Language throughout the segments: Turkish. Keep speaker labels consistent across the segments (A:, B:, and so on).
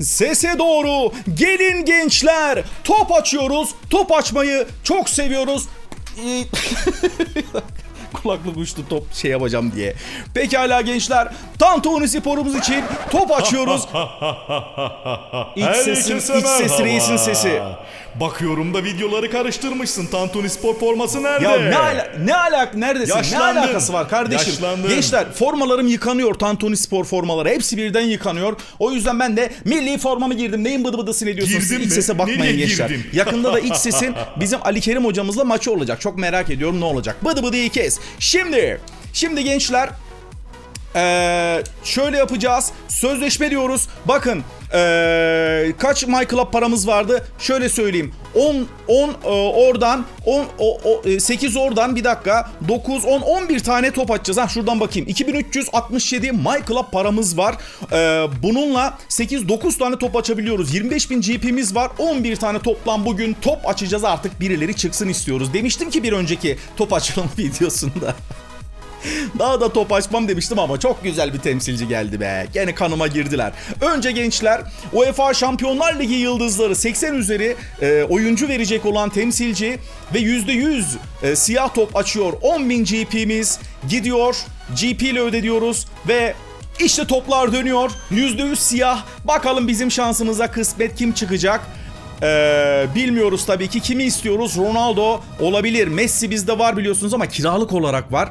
A: Sese doğru. Gelin gençler. Top açıyoruz. Top açmayı çok seviyoruz. Kulaklık uçtu top şey yapacağım diye. Pekala gençler. Tantuni sporumuz için top açıyoruz. İç sesin, iç ses reisin sesi.
B: Bakıyorum da videoları karıştırmışsın. Tantuni spor forması nerede?
A: Ya ne ala ne alak neredesin?
B: Yaşlandın.
A: Ne alakası var kardeşim?
B: Yaşlandın.
A: Gençler formalarım yıkanıyor. Tantuni spor formaları. Hepsi birden yıkanıyor. O yüzden ben de milli formamı girdim. Neyin bıdı bıdısını ediyorsunuz?
B: Girdin
A: Siz iç sese bakmayın
B: Nereye
A: gençler.
B: girdin?
A: Yakında da iç sesin bizim Ali Kerim hocamızla maçı olacak. Çok merak ediyorum ne olacak. Bıdı bıdıyı kes. Şimdi Şimdi gençler ee, şöyle yapacağız. Sözleşme diyoruz. Bakın ee, kaç My paramız vardı? Şöyle söyleyeyim. 10 10 e, oradan 10 o, o, e, 8 oradan bir dakika 9 10 11 tane top atacağız. Ha şuradan bakayım. 2367 My paramız var. Ee, bununla 8 9 tane top açabiliyoruz. 25000 GP'miz var. 11 tane toplam bugün top açacağız artık birileri çıksın istiyoruz. Demiştim ki bir önceki top açılım videosunda. Daha da top açmam demiştim ama çok güzel bir temsilci geldi be. Gene kanıma girdiler. Önce gençler UEFA Şampiyonlar Ligi yıldızları 80 üzeri e, oyuncu verecek olan temsilci ve %100 e, siyah top açıyor. 10.000 GP'miz gidiyor. GP ile ödediyoruz ve işte toplar dönüyor. %100 siyah. Bakalım bizim şansımıza kısmet kim çıkacak? Ee, bilmiyoruz tabii ki. Kimi istiyoruz? Ronaldo olabilir. Messi bizde var biliyorsunuz ama kiralık olarak var.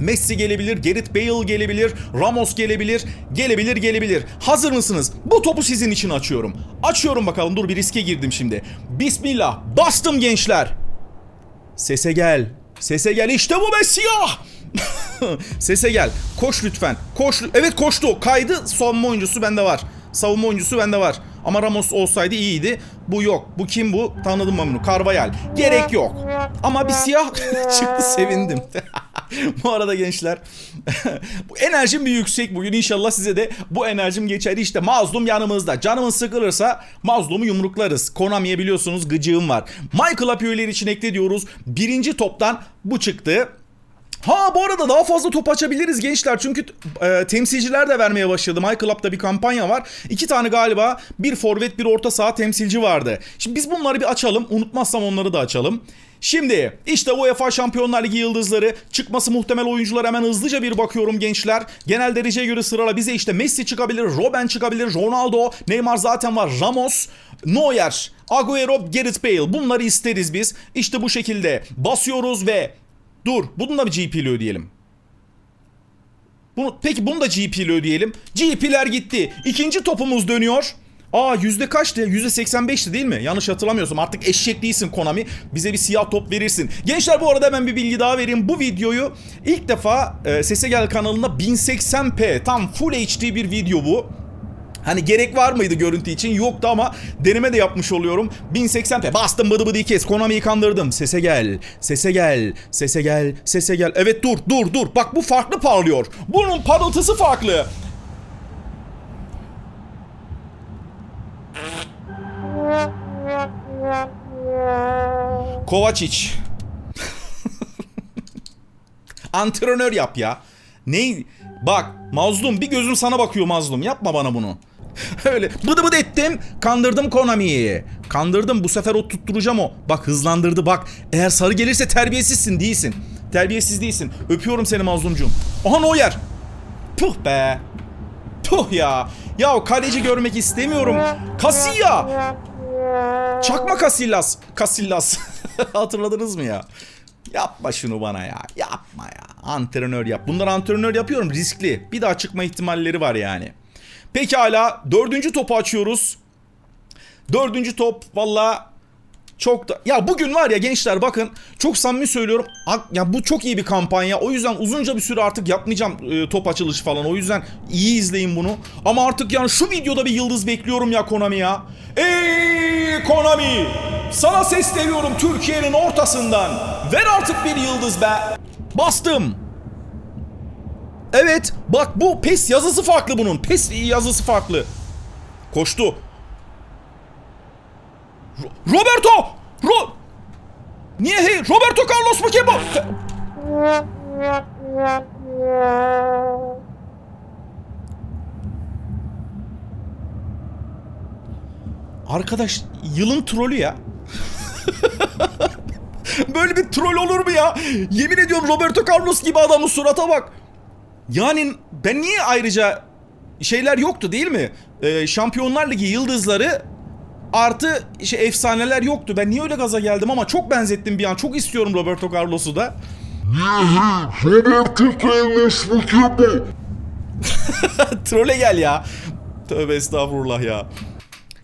A: Messi gelebilir, Gerrit Bale gelebilir, Ramos gelebilir, gelebilir, gelebilir. Hazır mısınız? Bu topu sizin için açıyorum. Açıyorum bakalım. Dur bir riske girdim şimdi. Bismillah. Bastım gençler. Sese gel. Sese gel. İşte bu siyah. Sese gel. Koş lütfen. Koş. Evet koştu. Kaydı. Savunma oyuncusu bende var. Savunma oyuncusu bende var. Ama Ramos olsaydı iyiydi. Bu yok. Bu kim bu? Tanıdım ben bunu. Carvajal. Gerek yok. Ama bir siyah çıktı sevindim. bu arada gençler bu enerjim bir yüksek bugün inşallah size de bu enerjim geçer işte mazlum yanımızda canımız sıkılırsa mazlumu yumruklarız Konami'ye biliyorsunuz gıcığım var Michael üyeleri için ekle diyoruz birinci toptan bu çıktı Ha bu arada daha fazla top açabiliriz gençler çünkü e, temsilciler de vermeye başladı. My Club'da bir kampanya var. İki tane galiba bir forvet bir orta saha temsilci vardı. Şimdi biz bunları bir açalım. Unutmazsam onları da açalım. Şimdi işte UEFA Şampiyonlar Ligi yıldızları çıkması muhtemel oyuncular hemen hızlıca bir bakıyorum gençler. Genel dereceye göre sırala bize işte Messi çıkabilir, Robben çıkabilir, Ronaldo, Neymar zaten var, Ramos, Neuer, Agüero, Gareth Bale bunları isteriz biz. İşte bu şekilde basıyoruz ve dur bunu da bir GP ile ödeyelim. Bunu, peki bunu da GP ile ödeyelim. GP'ler gitti. İkinci topumuz dönüyor. Aa yüzde kaçtı? Yüzde 85'ti değil mi? Yanlış hatırlamıyorsam. Artık eşek değilsin Konami. Bize bir siyah top verirsin. Gençler bu arada hemen bir bilgi daha vereyim. Bu videoyu ilk defa e, Sese Gel kanalında 1080p tam full HD bir video bu. Hani gerek var mıydı görüntü için? Yoktu ama deneme de yapmış oluyorum. 1080p bastım bıdı bıdı kes. Konami'yi kandırdım. Sese gel. Sese gel. Sese gel. Sese gel. Evet dur dur dur. Bak bu farklı parlıyor. Bunun parıltısı farklı. Kovacic. Antrenör yap ya. Ne? Bak mazlum bir gözüm sana bakıyor mazlum. Yapma bana bunu. Öyle bıdı bıdı ettim. Kandırdım Konami'yi. Kandırdım bu sefer o tutturacağım o. Bak hızlandırdı bak. Eğer sarı gelirse terbiyesizsin değilsin. Terbiyesiz değilsin. Öpüyorum seni mazlumcum. Aha Neuer. Puh be. Puh ya. Ya o kaleci görmek istemiyorum. Kasilla. Çakma Casillas. Casillas. Hatırladınız mı ya? Yapma şunu bana ya. Yapma ya. Antrenör yap. Bunlar antrenör yapıyorum. Riskli. Bir daha çıkma ihtimalleri var yani. Pekala. Dördüncü topu açıyoruz. Dördüncü top valla çok da... Ya bugün var ya gençler bakın çok samimi söylüyorum. Ya bu çok iyi bir kampanya. O yüzden uzunca bir süre artık yapmayacağım e, top açılışı falan. O yüzden iyi izleyin bunu. Ama artık yani şu videoda bir yıldız bekliyorum ya Konami ya. Ey Konami! Sana sesleniyorum Türkiye'nin ortasından. Ver artık bir yıldız be. Bastım. Evet bak bu PES yazısı farklı bunun. PES yazısı farklı. Koştu. Ro- Roberto! Ro... Niye hey? Roberto Carlos mu? Fe- Arkadaş yılın trolü ya. Böyle bir troll olur mu ya? Yemin ediyorum Roberto Carlos gibi adamın surata bak. Yani ben niye ayrıca şeyler yoktu değil mi? Ee, Şampiyonlar Ligi yıldızları artı şey efsaneler yoktu. Ben niye öyle gaza geldim ama çok benzettim bir an. Çok istiyorum Roberto Carlos'u da. Trole gel ya. Tövbe estağfurullah ya.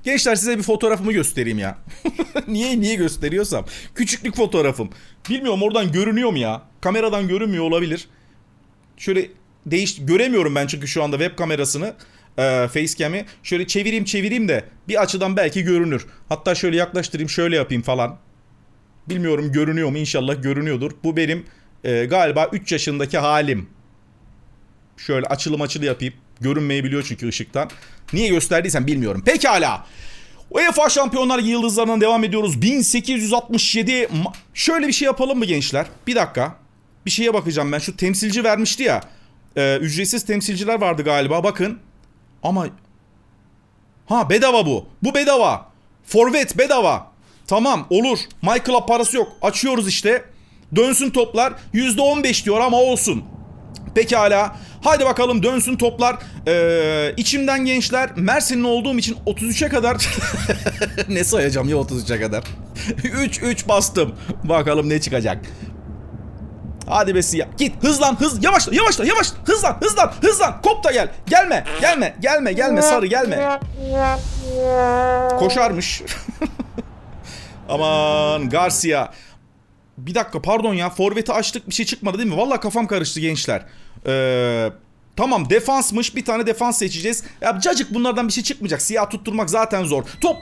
A: Gençler size bir fotoğrafımı göstereyim ya. niye niye gösteriyorsam. Küçüklük fotoğrafım. Bilmiyorum oradan görünüyor mu ya? Kameradan görünmüyor olabilir. Şöyle değiş göremiyorum ben çünkü şu anda web kamerasını. E, facecam'i. Şöyle çevireyim çevireyim de bir açıdan belki görünür. Hatta şöyle yaklaştırayım şöyle yapayım falan. Bilmiyorum görünüyor mu inşallah görünüyordur. Bu benim e, galiba 3 yaşındaki halim. Şöyle açılım açılı yapayım. Görünmeyebiliyor çünkü ışıktan. Niye gösterdiysen bilmiyorum. Pekala. UEFA Şampiyonlar yıldızlarından devam ediyoruz. 1867. Ma- Şöyle bir şey yapalım mı gençler? Bir dakika. Bir şeye bakacağım ben. Şu temsilci vermişti ya. Ee, ücretsiz temsilciler vardı galiba. Bakın. Ama Ha bedava bu. Bu bedava. Forvet bedava. Tamam olur. Michael'a parası yok. Açıyoruz işte. Dönsün toplar. %15 diyor ama olsun. Pekala. Hadi bakalım dönsün toplar. Ee, içimden gençler Mersin'in olduğum için 33'e kadar ne sayacağım ya 33'e kadar. 3 3 bastım. Bakalım ne çıkacak. Hadi be siyah. Git hızlan hız yavaşla yavaşla yavaşla hızlan hızlan hızlan kop da gel. Gelme gelme gelme gelme sarı gelme. Koşarmış. Aman Garcia. Bir dakika pardon ya forveti açtık bir şey çıkmadı değil mi? Vallahi kafam karıştı gençler. Ee, tamam defansmış bir tane defans seçeceğiz. Ya cacık bunlardan bir şey çıkmayacak. Siyah tutturmak zaten zor. Top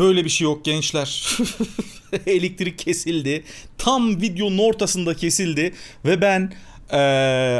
A: Böyle bir şey yok gençler. Elektrik kesildi. Tam videonun ortasında kesildi. Ve ben eee,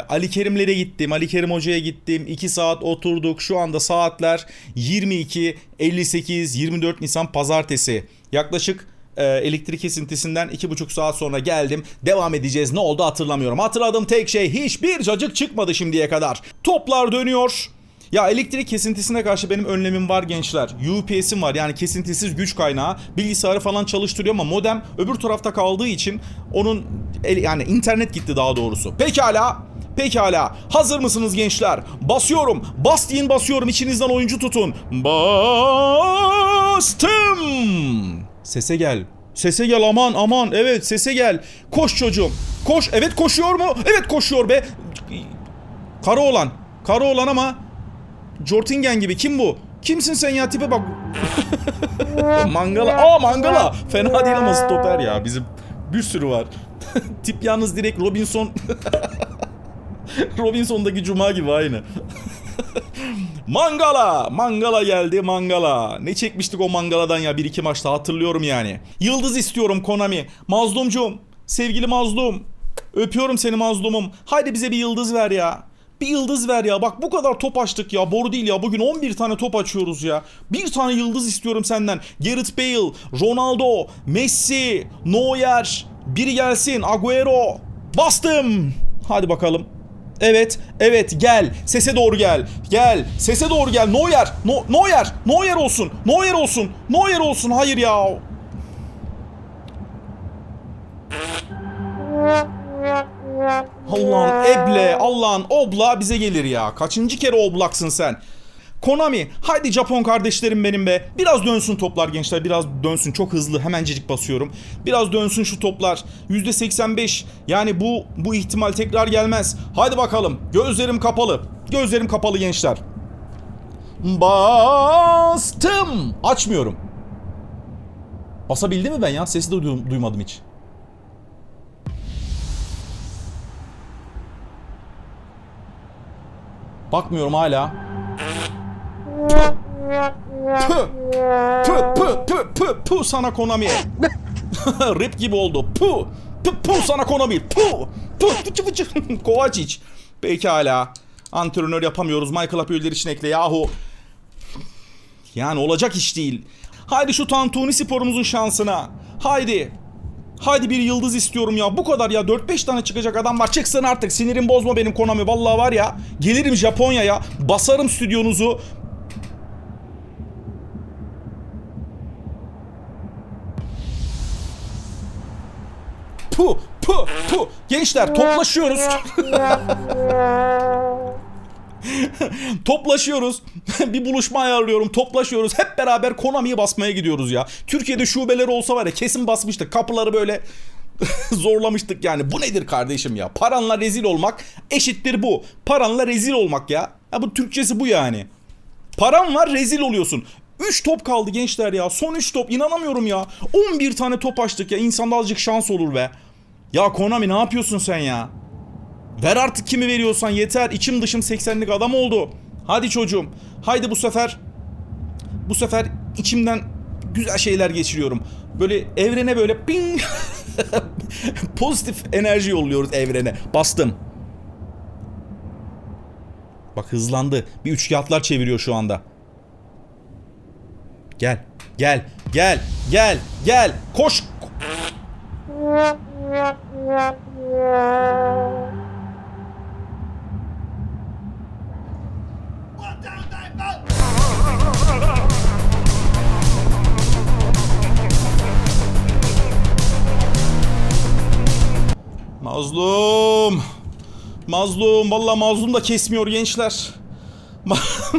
A: Ali Kerimlere gittim. Ali Kerim Hoca'ya gittim. 2 saat oturduk. Şu anda saatler 22, 58, 24 Nisan Pazartesi. Yaklaşık elektrik kesintisinden 2,5 saat sonra geldim. Devam edeceğiz. Ne oldu hatırlamıyorum. Hatırladığım tek şey hiçbir cacık çıkmadı şimdiye kadar. Toplar dönüyor. Ya elektrik kesintisine karşı benim önlemim var gençler. UPS'im var yani kesintisiz güç kaynağı. Bilgisayarı falan çalıştırıyor ama modem öbür tarafta kaldığı için onun yani internet gitti daha doğrusu. Pekala. Pekala. Hazır mısınız gençler? Basıyorum. Bas basıyorum. İçinizden oyuncu tutun. Bastım. Sese gel. Sese gel aman aman. Evet sese gel. Koş çocuğum. Koş. Evet koşuyor mu? Evet koşuyor be. Kara olan. Kara olan ama Jortingen gibi kim bu? Kimsin sen ya tipe bak. mangala. Aa mangala. Fena değil ama stoper ya. Bizim bir sürü var. Tip yalnız direkt Robinson. Robinson'daki Cuma gibi aynı. Mangala! Mangala geldi Mangala. Ne çekmiştik o Mangala'dan ya bir iki maçta hatırlıyorum yani. Yıldız istiyorum Konami. Mazlumcum. Sevgili mazlum. Öpüyorum seni mazlumum. Haydi bize bir yıldız ver ya. Bir yıldız ver ya. Bak bu kadar top açtık ya. Boru değil ya. Bugün 11 tane top açıyoruz ya. Bir tane yıldız istiyorum senden. Gareth Bale, Ronaldo, Messi, Neuer. Biri gelsin. Agüero. Bastım. Hadi bakalım. Evet, evet gel. Sese doğru gel. Gel. Sese doğru gel. Neuer. No, Neuer. Neuer olsun. Neuer olsun. Neuer olsun. Hayır ya. Allah'ın eble, Allah'ın obla bize gelir ya. Kaçıncı kere oblaksın sen? Konami, haydi Japon kardeşlerim benim be. Biraz dönsün toplar gençler, biraz dönsün. Çok hızlı, hemencecik basıyorum. Biraz dönsün şu toplar. %85. Yani bu bu ihtimal tekrar gelmez. Haydi bakalım. Gözlerim kapalı. Gözlerim kapalı gençler. Bastım. Açmıyorum. Basabildi mi ben ya? Sesi de duy- duymadım hiç. Bakmıyorum hala. Pü. Pü pü pü pü pü sana Konami. Rap gibi oldu. Pü. Pü pü sana Konami. Pü. Pü fıçı fıçı. Kovacic. Pekala. Antrenör yapamıyoruz. Michael Apöyler için ekle yahu. Yani olacak iş değil. Haydi şu Tantuni sporumuzun şansına. Haydi. Haydi bir yıldız istiyorum ya. Bu kadar ya. 4-5 tane çıkacak adam var. Çıksın artık. Sinirim bozma benim Konami. Vallahi var ya. Gelirim Japonya'ya. Basarım stüdyonuzu. Pu pu pu. Gençler toplaşıyoruz. Toplaşıyoruz. bir buluşma ayarlıyorum. Toplaşıyoruz. Hep beraber Konami'yi basmaya gidiyoruz ya. Türkiye'de şubeleri olsa var ya kesin basmıştık. Kapıları böyle zorlamıştık yani. Bu nedir kardeşim ya? Paranla rezil olmak eşittir bu. Paranla rezil olmak ya. Ya bu Türkçesi bu yani. Paran var rezil oluyorsun. 3 top kaldı gençler ya. Son 3 top inanamıyorum ya. 11 tane top açtık ya. İnsanda azıcık şans olur be. Ya Konami ne yapıyorsun sen ya? Ver artık kimi veriyorsan yeter. İçim dışım 80'lik adam oldu. Hadi çocuğum. Haydi bu sefer bu sefer içimden güzel şeyler geçiriyorum. Böyle evrene böyle ping pozitif enerji yolluyoruz evrene. Bastım. Bak hızlandı. Bir üçkağıtlar çeviriyor şu anda. Gel. Gel. Gel. Gel. Gel. Koş. Mazlum. Mazlum. Vallahi mazlum da kesmiyor gençler. Ma-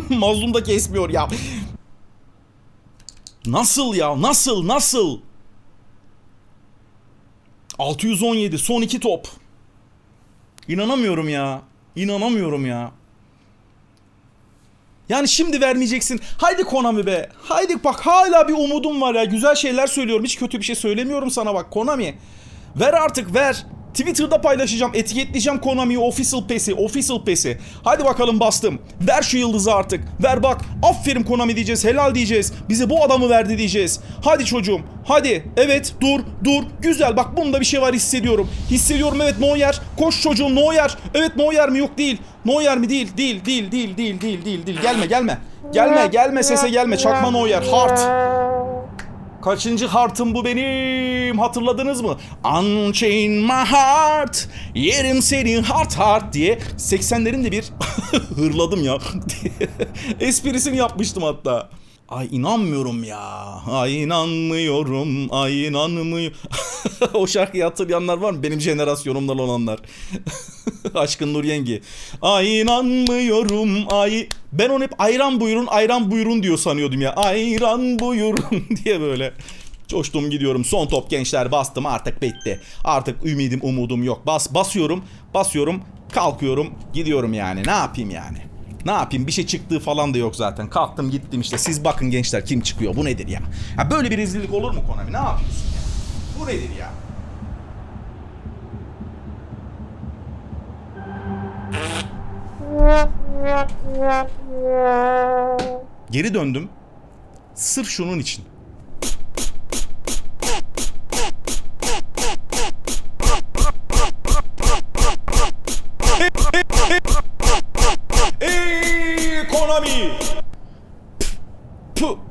A: mazlum da kesmiyor ya. Nasıl ya? Nasıl? Nasıl? 617 son iki top. İnanamıyorum ya. İnanamıyorum ya. Yani şimdi vermeyeceksin. Haydi Konami be. Haydi bak hala bir umudum var ya. Güzel şeyler söylüyorum. Hiç kötü bir şey söylemiyorum sana bak Konami. Ver artık ver. Twitter'da paylaşacağım, etiketleyeceğim Konami'yi official pass'i, official pass'i. Hadi bakalım bastım. Ver şu yıldızı artık. Ver bak. Aferin Konami diyeceğiz, helal diyeceğiz. Bize bu adamı verdi diyeceğiz. Hadi çocuğum. Hadi. Evet. Dur. Dur. Güzel. Bak bunda bir şey var hissediyorum. Hissediyorum evet Noyer. Koş çocuğum Noyer. Evet Noyer mi? Yok değil. Noyer mi? Değil. Değil. Değil. Değil. Değil. Değil. Değil. değil. Gelme. Gelme. Gelme. Gelme sese gelme. Çakma Noyer. Hard. Kaçıncı heart'ım bu benim? Hatırladınız mı? Unchain my heart. Yerim seni heart heart diye 80'lerin de bir hırladım ya. Esprisini yapmıştım hatta Ay inanmıyorum ya. Ay inanmıyorum. Ay inanmıyorum. o şarkıyı hatırlayanlar var mı? Benim jenerasyonumdan olanlar. Aşkın Nur Yengi. Ay inanmıyorum. Ay ben onu hep ayran buyurun, ayran buyurun diyor sanıyordum ya. Ayran buyurun diye böyle. Coştum gidiyorum. Son top gençler bastım artık bitti. Artık ümidim umudum yok. Bas basıyorum, basıyorum, kalkıyorum, gidiyorum yani. Ne yapayım yani? Ne yapayım bir şey çıktığı falan da yok zaten. Kalktım gittim işte. Siz bakın gençler kim çıkıyor. Bu nedir ya? ya böyle bir rezillik olur mu Konami? Ne yapıyorsun ya? Bu nedir ya? Geri döndüm. Sırf şunun için.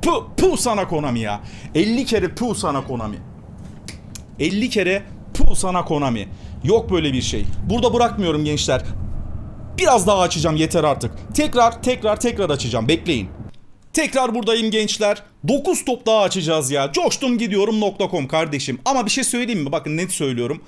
A: Pu pu sana Konami ya. 50 kere pu sana Konami. 50 kere pu sana Konami. Yok böyle bir şey. Burada bırakmıyorum gençler. Biraz daha açacağım yeter artık. Tekrar tekrar tekrar açacağım. Bekleyin. Tekrar buradayım gençler. 9 top daha açacağız ya. Coştum gidiyorum .com kardeşim. Ama bir şey söyleyeyim mi? Bakın net söylüyorum.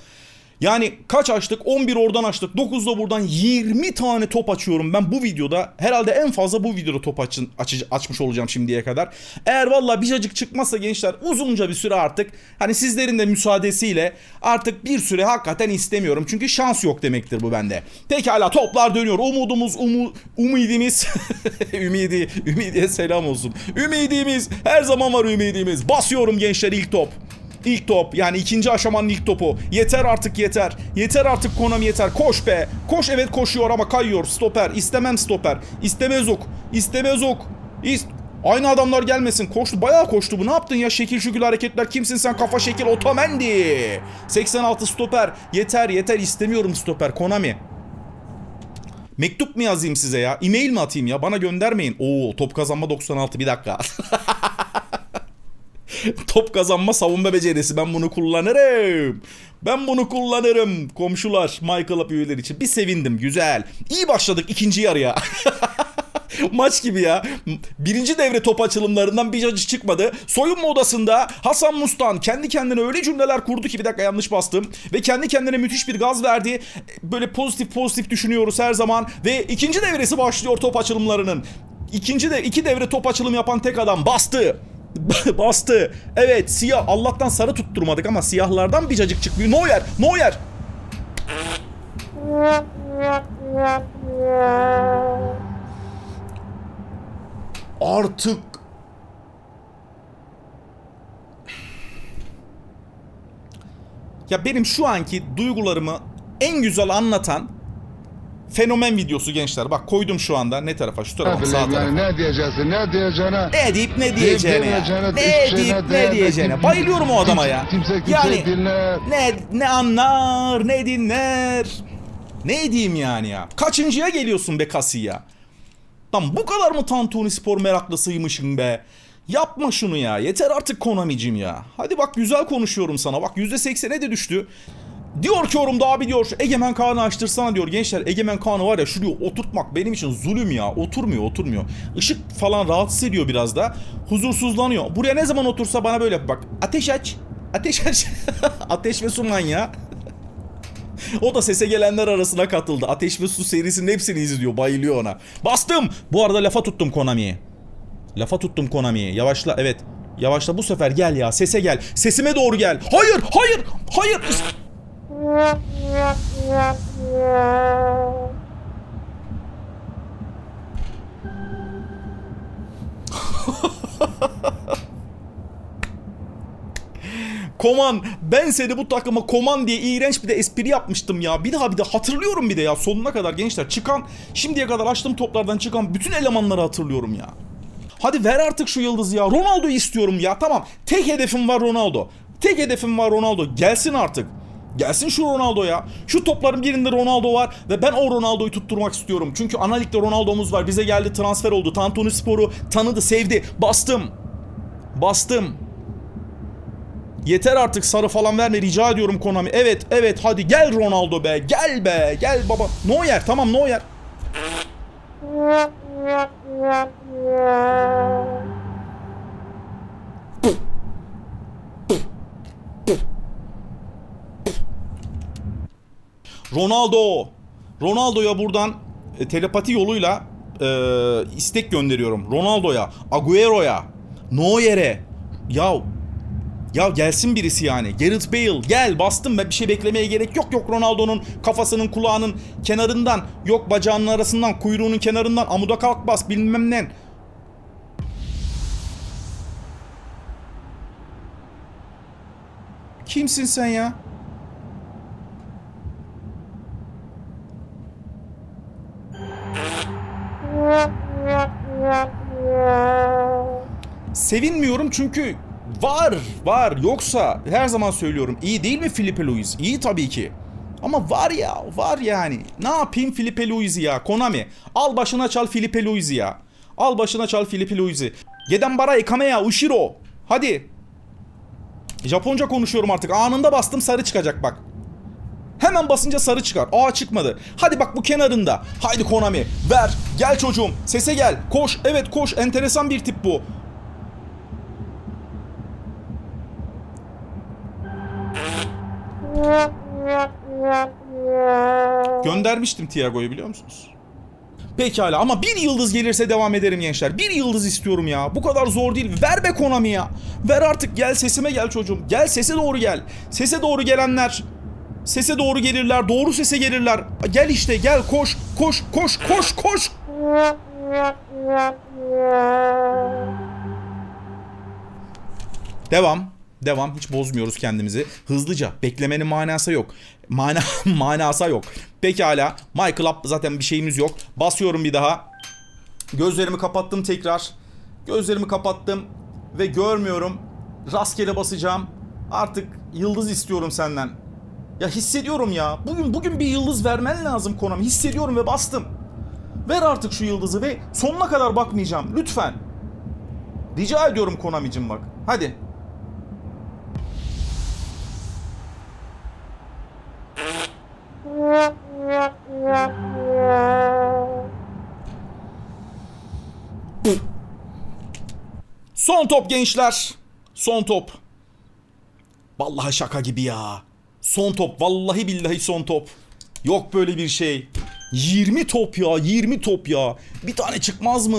A: Yani kaç açtık? 11 oradan açtık. 9 da buradan 20 tane top açıyorum ben bu videoda. Herhalde en fazla bu videoda top açın, açı- açmış olacağım şimdiye kadar. Eğer valla bir cacık çıkmazsa gençler uzunca bir süre artık hani sizlerin de müsaadesiyle artık bir süre hakikaten istemiyorum. Çünkü şans yok demektir bu bende. Pekala toplar dönüyor. Umudumuz, umu, umidimiz. ümidi, ümidiye selam olsun. Ümidimiz her zaman var ümidimiz. Basıyorum gençler ilk top. İlk top yani ikinci aşamanın ilk topu. Yeter artık yeter. Yeter artık Konami yeter. Koş be. Koş evet koşuyor ama kayıyor. Stoper. İstemem stoper. İstemez ok. İstemez ok. İst Aynı adamlar gelmesin. Koştu. Bayağı koştu bu. Ne yaptın ya? Şekil şükül hareketler. Kimsin sen? Kafa şekil. Otamendi. 86 stoper. Yeter yeter. istemiyorum stoper. Konami. Mektup mu yazayım size ya? E-mail mi atayım ya? Bana göndermeyin. Oo top kazanma 96. Bir dakika. Top kazanma savunma becerisi. Ben bunu kullanırım. Ben bunu kullanırım. Komşular Michael Up üyeleri için. Bir sevindim. Güzel. İyi başladık ikinci yarıya. Maç gibi ya. Birinci devre top açılımlarından bir acı çıkmadı. Soyunma odasında Hasan Mustan kendi kendine öyle cümleler kurdu ki bir dakika yanlış bastım. Ve kendi kendine müthiş bir gaz verdi. Böyle pozitif pozitif düşünüyoruz her zaman. Ve ikinci devresi başlıyor top açılımlarının. İkinci de iki devre top açılım yapan tek adam bastı. bastı. Evet siyah. Allah'tan sarı tutturmadık ama siyahlardan bir cacık çıkmıyor. Neuer. Neuer. Artık Ya benim şu anki duygularımı en güzel anlatan fenomen videosu gençler. Bak koydum şu anda ne tarafa? Şu tarafa, sağ tarafa.
C: Yani ne diyeceksin ne diyeceğine.
A: Ne deyip ne diyeceğine ya. Ne
C: şey
A: deyip
C: ne
A: diyeceğine. Bayılıyorum o adama ya.
C: Kimse kimse
A: Yani
C: dinler.
A: ne ne anlar, ne dinler. Ne diyeyim yani ya? Kaçıncıya geliyorsun be Kasi ya? Lan bu kadar mı Tantuni Spor meraklısıymışım be? Yapma şunu ya. Yeter artık Konami'cim ya. Hadi bak güzel konuşuyorum sana. Bak %80'e de düştü. Diyor ki yorumda abi diyor Egemen Kaan'ı açtırsana diyor. Gençler Egemen Kaan'ı var ya şuraya oturtmak benim için zulüm ya. Oturmuyor oturmuyor. Işık falan rahatsız ediyor biraz da. Huzursuzlanıyor. Buraya ne zaman otursa bana böyle bak. Ateş aç. Ateş aç. Ateş ve su manyağı. O da sese gelenler arasına katıldı. Ateş ve Su serisinin hepsini izliyor. Bayılıyor ona. Bastım. Bu arada lafa tuttum Konami'ye. Lafa tuttum Konami'ye. Yavaşla evet. Yavaşla bu sefer gel ya. Sese gel. Sesime doğru gel. Hayır, hayır, hayır. Koman ben seni bu takıma Koman diye iğrenç bir de espri yapmıştım ya. Bir daha bir de hatırlıyorum bir de ya sonuna kadar gençler çıkan şimdiye kadar açtığım toplardan çıkan bütün elemanları hatırlıyorum ya. Hadi ver artık şu yıldızı ya. Ronaldo'yu istiyorum ya. Tamam. Tek hedefim var Ronaldo. Tek hedefim var Ronaldo. Gelsin artık. Gelsin şu Ronaldo ya. Şu topların birinde Ronaldo var ve ben o Ronaldo'yu tutturmak istiyorum. Çünkü ana ligde Ronaldo'muz var. Bize geldi transfer oldu. Tantuni Spor'u tanıdı, sevdi. Bastım. Bastım. Yeter artık sarı falan verme rica ediyorum Konami. Evet evet hadi gel Ronaldo be. Gel be. Gel baba. Neuer tamam Neuer. Ronaldo. Ronaldo'ya buradan e, telepati yoluyla e, istek gönderiyorum. Ronaldo'ya, Agüero'ya, Neuer'e. Ya ya gelsin birisi yani. Gareth Bale gel bastım ben bir şey beklemeye gerek yok. Yok Ronaldo'nun kafasının kulağının kenarından. Yok bacağının arasından kuyruğunun kenarından. Amuda kalk bas bilmem ne. Kimsin sen ya? Sevinmiyorum çünkü var var yoksa her zaman söylüyorum iyi değil mi Filipe Luis? İyi tabii ki. Ama var ya var yani. Ne yapayım Filipe Luis'i ya Konami. Al başına çal Filipe Luis'i ya. Al başına çal Filipe Luis'i. Gedenbara Ikameya Ushiro. Hadi. Japonca konuşuyorum artık. Anında bastım sarı çıkacak bak. Hemen basınca sarı çıkar. Aa çıkmadı. Hadi bak bu kenarında. Haydi Konami. Ver. Gel çocuğum. Sese gel. Koş. Evet koş. Enteresan bir tip bu. Göndermiştim Thiago'yu biliyor musunuz? Pekala ama bir yıldız gelirse devam ederim gençler. Bir yıldız istiyorum ya. Bu kadar zor değil. Ver be Konami ya. Ver artık gel sesime gel çocuğum. Gel sese doğru gel. Sese doğru gelenler. Sese doğru gelirler. Doğru sese gelirler. Gel işte gel koş. Koş koş koş koş. Devam. Devam. Hiç bozmuyoruz kendimizi. Hızlıca. Beklemenin manası yok. Mana manası yok. Pekala. Michael Up zaten bir şeyimiz yok. Basıyorum bir daha. Gözlerimi kapattım tekrar. Gözlerimi kapattım ve görmüyorum. Rastgele basacağım. Artık yıldız istiyorum senden. Ya hissediyorum ya. Bugün bugün bir yıldız vermen lazım Konami. Hissediyorum ve bastım. Ver artık şu yıldızı ve sonuna kadar bakmayacağım. Lütfen. Rica ediyorum Konami'cim bak. Hadi. Son top gençler. Son top. Vallahi şaka gibi ya. Son top. Vallahi billahi son top. Yok böyle bir şey. 20 top ya. 20 top ya. Bir tane çıkmaz mı?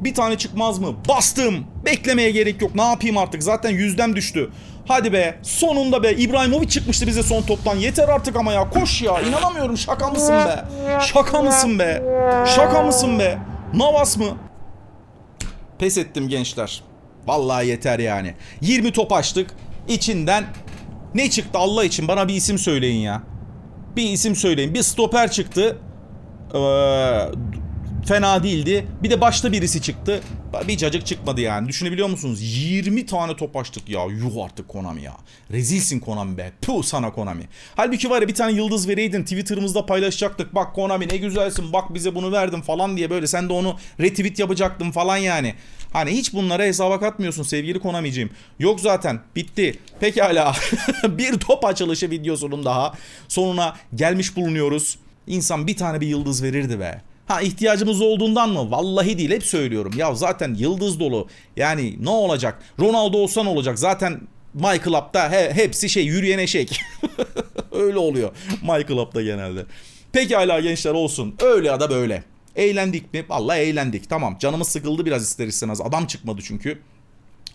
A: Bir tane çıkmaz mı? Bastım. Beklemeye gerek yok. Ne yapayım artık? Zaten yüzdem düştü. Hadi be. Sonunda be. İbrahimovic çıkmıştı bize son toptan. Yeter artık ama ya. Koş ya. İnanamıyorum. Şaka mısın be? Şaka mısın be? Şaka mısın be? Navas mı? Pes ettim gençler. Vallahi yeter yani. 20 top açtık. İçinden ne çıktı Allah için bana bir isim söyleyin ya. Bir isim söyleyin. Bir stoper çıktı. Ee, fena değildi. Bir de başta birisi çıktı. Bir cacık çıkmadı yani. Düşünebiliyor musunuz? 20 tane top açtık ya. Yuh artık Konami ya. Rezilsin Konami be. Puh sana Konami. Halbuki var ya bir tane yıldız vereydin Twitter'ımızda paylaşacaktık. Bak Konami ne güzelsin bak bize bunu verdin falan diye böyle sen de onu retweet yapacaktın falan yani. Hani hiç bunlara hesaba katmıyorsun sevgili Konami'ciğim. Yok zaten bitti. Pekala bir top açılışı videosunun daha sonuna gelmiş bulunuyoruz. İnsan bir tane bir yıldız verirdi be. Ha ihtiyacımız olduğundan mı? Vallahi değil hep söylüyorum. Ya zaten yıldız dolu. Yani ne olacak? Ronaldo olsan olacak. Zaten My Club'da he, hepsi şey yürüyen eşek. Öyle oluyor My Club'da genelde. Pekala gençler olsun. Öyle ya da böyle. Eğlendik mi? Vallahi eğlendik. Tamam canımız sıkıldı biraz ister istemez. Adam çıkmadı çünkü.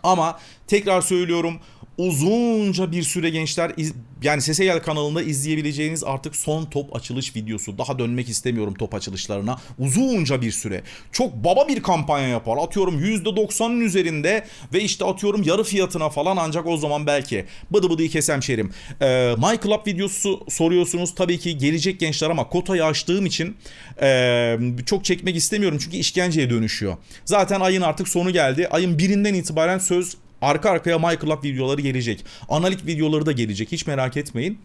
A: Ama tekrar söylüyorum uzunca bir süre gençler iz- yani Sese Gel kanalında izleyebileceğiniz artık son top açılış videosu. Daha dönmek istemiyorum top açılışlarına. Uzunca bir süre. Çok baba bir kampanya yapar. Atıyorum %90'ın üzerinde ve işte atıyorum yarı fiyatına falan ancak o zaman belki. Bıdı bıdıyı kesem şerim. Ee, My Club videosu soruyorsunuz. Tabii ki gelecek gençler ama kotayı açtığım için ee, çok çekmek istemiyorum çünkü işkenceye dönüşüyor. Zaten ayın artık sonu geldi. Ayın birinden itibaren söz arka arkaya My Club videoları gelecek. Analik videoları da gelecek. Hiç merak etmeyin.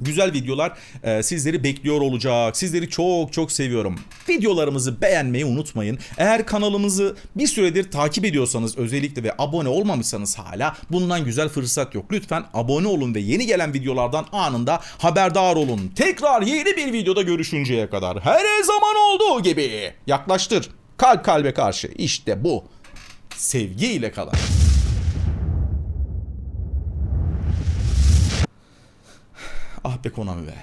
A: Güzel videolar e, sizleri bekliyor olacak. Sizleri çok çok seviyorum. Videolarımızı beğenmeyi unutmayın. Eğer kanalımızı bir süredir takip ediyorsanız özellikle ve abone olmamışsanız hala bundan güzel fırsat yok. Lütfen abone olun ve yeni gelen videolardan anında haberdar olun. Tekrar yeni bir videoda görüşünceye kadar her zaman olduğu gibi yaklaştır. Kalp kalbe karşı işte bu. Sevgiyle kalın. Be Konami be.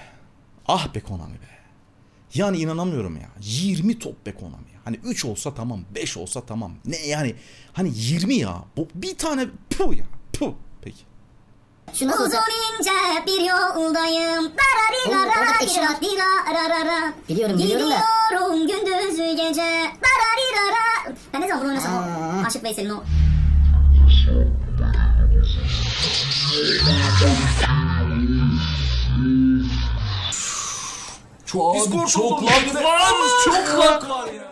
A: Ah be Konami be. Yani inanamıyorum ya. 20 top be Konami. Hani 3 olsa tamam, 5 olsa tamam. Ne yani hani 20 ya. Bu bir tane pu ya. Pu. Peki.
D: Şu nasıl olacak?
E: Uzun ince bir yoldayım.
D: Oğlum,
E: Dararira
D: orada ekşi var.
E: dirararara.
D: Biliyorum, biliyorum da.
E: Gidiyorum gündüz gece. Dararirara. Ben ne zaman bunu oynasam? Aşık Veysel'in o.
F: Çok, çok lag var. Çok lag var ya.